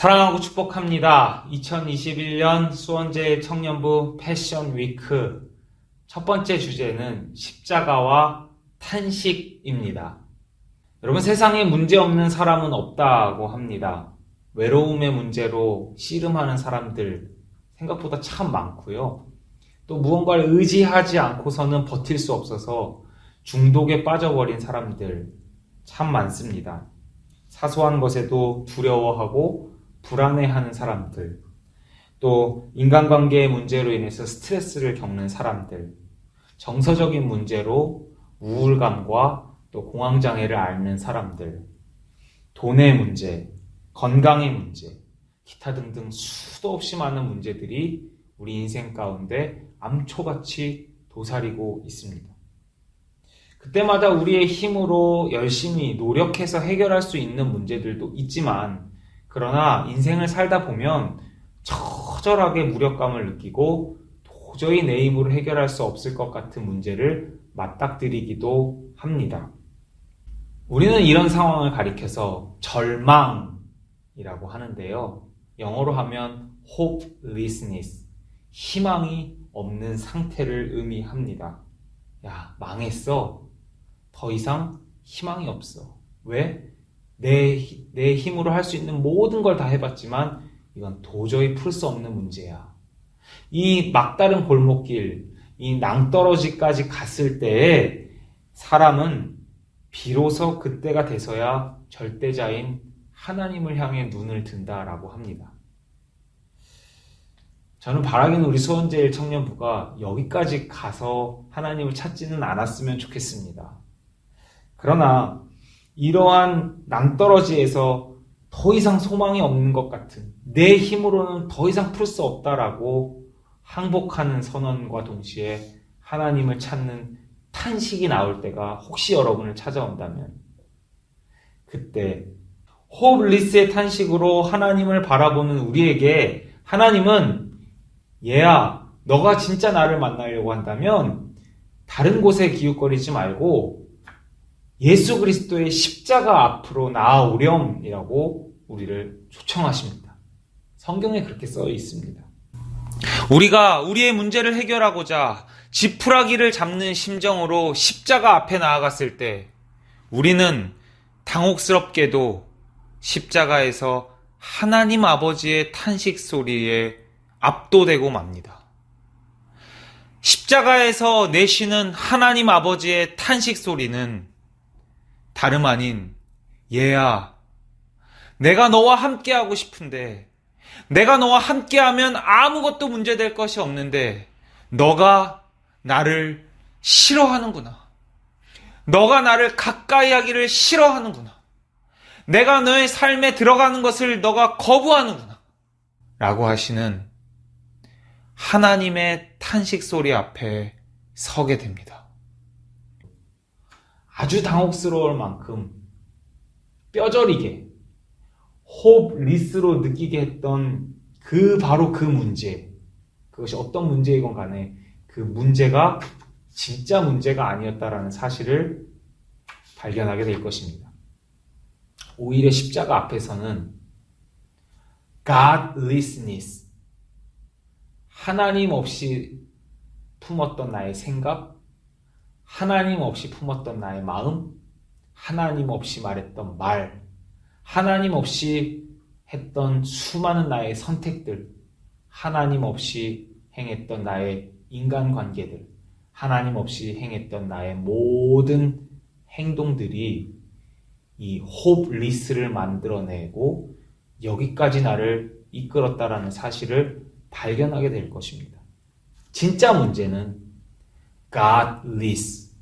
사랑하고 축복합니다. 2021년 수원제 청년부 패션 위크 첫 번째 주제는 십자가와 탄식입니다. 여러분 세상에 문제 없는 사람은 없다고 합니다. 외로움의 문제로 씨름하는 사람들 생각보다 참 많고요. 또 무언가를 의지하지 않고서는 버틸 수 없어서 중독에 빠져버린 사람들 참 많습니다. 사소한 것에도 두려워하고 불안해하는 사람들, 또 인간관계의 문제로 인해서 스트레스를 겪는 사람들, 정서적인 문제로 우울감과 또 공황장애를 앓는 사람들, 돈의 문제, 건강의 문제, 기타 등등 수도 없이 많은 문제들이 우리 인생 가운데 암초같이 도사리고 있습니다. 그때마다 우리의 힘으로 열심히 노력해서 해결할 수 있는 문제들도 있지만, 그러나 인생을 살다 보면 처절하게 무력감을 느끼고 도저히 내 힘으로 해결할 수 없을 것 같은 문제를 맞닥뜨리기도 합니다. 우리는 이런 상황을 가리켜서 절망이라고 하는데요. 영어로 하면 hopelessness, 희망이 없는 상태를 의미합니다. 야, 망했어. 더 이상 희망이 없어. 왜? 내, 히- 내 힘으로 할 수 있는 모든 걸 다 해봤지만 이건 도저히 풀 수 없는 문제야. 이 막다른 골목길, 이 낭떠러지까지 갔을 때에 사람은 비로소 그때가 돼서야 절대자인 하나님을 향해 눈을 든다라고 합니다. 저는 바라기는 우리 수원제일 청년부가 여기까지 가서 하나님을 찾지는 않았으면 좋겠습니다. 그러나 이러한 낭떠러지에서 더 이상 소망이 없는 것 같은 내 힘으로는 더 이상 풀 수 없다라고 항복하는 선언과 동시에 하나님을 찾는 탄식이 나올 때가 혹시 여러분을 찾아온다면 그때 호흡리스의 탄식으로 하나님을 바라보는 우리에게 하나님은 얘야 너가 진짜 나를 만나려고 한다면 다른 곳에 기웃거리지 말고 예수 그리스도의 십자가 앞으로 나아오렴이라고 우리를 초청하십니다. 성경에 그렇게 써 있습니다. 우리가 우리의 문제를 해결하고자 지푸라기를 잡는 심정으로 십자가 앞에 나아갔을 때 우리는 당혹스럽게도 십자가에서 하나님 아버지의 탄식 소리에 압도되고 맙니다. 십자가에서 내쉬는 하나님 아버지의 탄식 소리는 다름 아닌 얘야 내가 너와 함께하고 싶은데 내가 너와 함께하면 아무것도 문제될 것이 없는데 너가 나를 싫어하는구나. 너가 나를 가까이 하기를 싫어하는구나. 내가 너의 삶에 들어가는 것을 너가 거부하는구나. 라고 하시는 하나님의 탄식 소리 앞에 서게 됩니다. 아주 당혹스러울 만큼 뼈저리게 홉리스로 느끼게 했던 그 바로 그 문제 그것이 어떤 문제이건 간에 그 문제가 진짜 문제가 아니었다라는 사실을 발견하게 될 것입니다. 오히려 십자가 앞에서는 Godlessness 하나님 없이 품었던 나의 생각 하나님 없이 품었던 나의 마음, 하나님 없이 말했던 말, 하나님 없이 했던 수많은 나의 선택들, 하나님 없이 행했던 나의 인간관계들, 하나님 없이 행했던 나의 모든 행동들이 이 홉 리스를 만들어내고 여기까지 나를 이끌었다라는 사실을 발견하게 될 것입니다. 진짜 문제는 godless.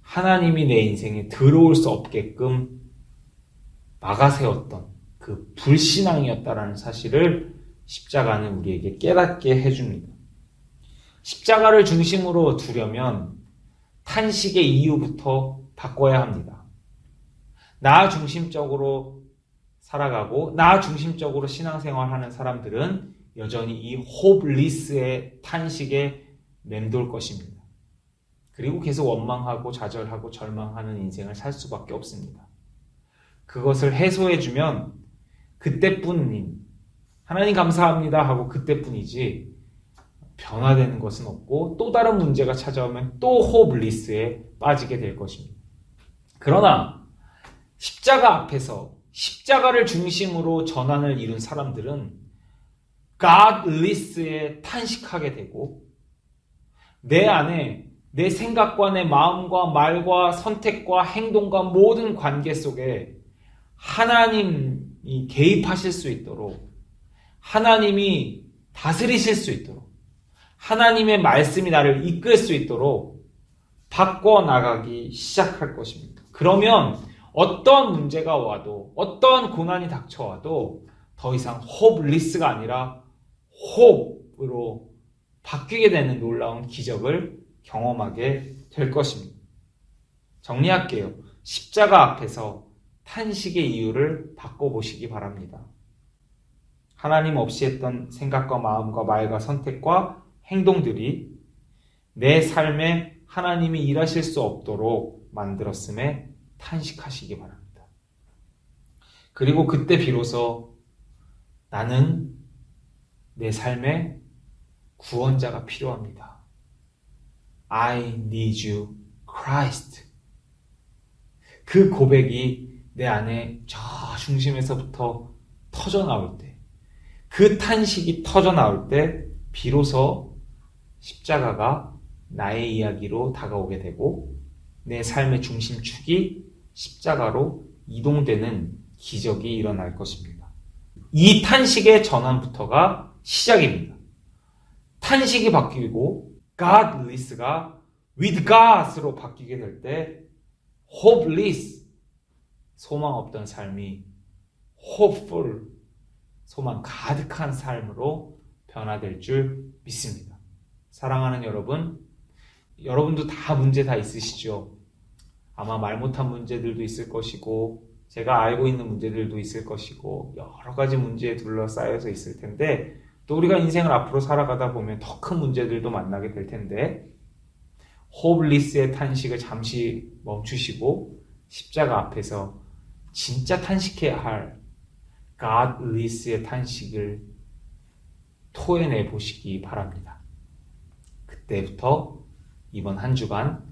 하나님이 내 인생에 들어올 수 없게끔 막아세웠던 그 불신앙이었다라는 사실을 십자가는 우리에게 깨닫게 해줍니다. 십자가를 중심으로 두려면 탄식의 이유부터 바꿔야 합니다. 나 중심적으로 살아가고 나 중심적으로 신앙생활하는 사람들은 여전히 이 호블리스의 탄식에 맴돌 것입니다. 그리고 계속 원망하고 좌절하고 절망하는 인생을 살 수밖에 없습니다. 그것을 해소해주면 그때뿐인 하나님 감사합니다 하고 그때뿐이지 변화되는 것은 없고 또 다른 문제가 찾아오면 또 호블리스에 빠지게 될 것입니다. 그러나 십자가 앞에서 십자가를 중심으로 전환을 이룬 사람들은 godless에 탄식하게 되고 내 안에 내 생각과 내 마음과 말과 선택과 행동과 모든 관계 속에 하나님이 개입하실 수 있도록 하나님이 다스리실 수 있도록 하나님의 말씀이 나를 이끌 수 있도록 바꿔 나가기 시작할 것입니다. 그러면 어떤 문제가 와도 어떤 고난이 닥쳐와도 더 이상 홉리스가 아니라 홉으로 바뀌게 되는 놀라운 기적을 경험하게 될 것입니다. 정리할게요. 십자가 앞에서 탄식의 이유를 바꿔보시기 바랍니다. 하나님 없이 했던 생각과 마음과 말과 선택과 행동들이 내 삶에 하나님이 일하실 수 없도록 만들었음에 탄식하시기 바랍니다. 그리고 그때 비로소 나는 내 삶에 구원자가 필요합니다. I need you, Christ. 그 고백이 내 안에 저 중심에서부터 터져 나올 때, 그 탄식이 터져 나올 때, 비로소 십자가가 나의 이야기로 다가오게 되고, 내 삶의 중심축이 십자가로 이동되는 기적이 일어날 것입니다. 이 탄식의 전환부터가 시작입니다. 탄식이 바뀌고 godless가 with God으로 바뀌게 될 때 hopeless 소망 없던 삶이 hopeful 소망 가득한 삶으로 변화될 줄 믿습니다. 사랑하는 여러분, 여러분도 다 문제 다 있으시죠? 아마 말 못한 문제들도 있을 것이고 제가 알고 있는 문제들도 있을 것이고 여러 가지 문제에 둘러싸여서 있을 텐데 또 우리가 인생을 앞으로 살아가다 보면 더 큰 문제들도 만나게 될 텐데 호블리스의 탄식을 잠시 멈추시고 십자가 앞에서 진짜 탄식해야 할 godless의 탄식을 토해내 보시기 바랍니다. 그때부터 이번 한 주간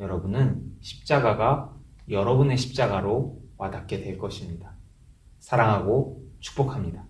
여러분은 십자가가 여러분의 십자가로 와닿게 될 것입니다. 사랑하고 축복합니다.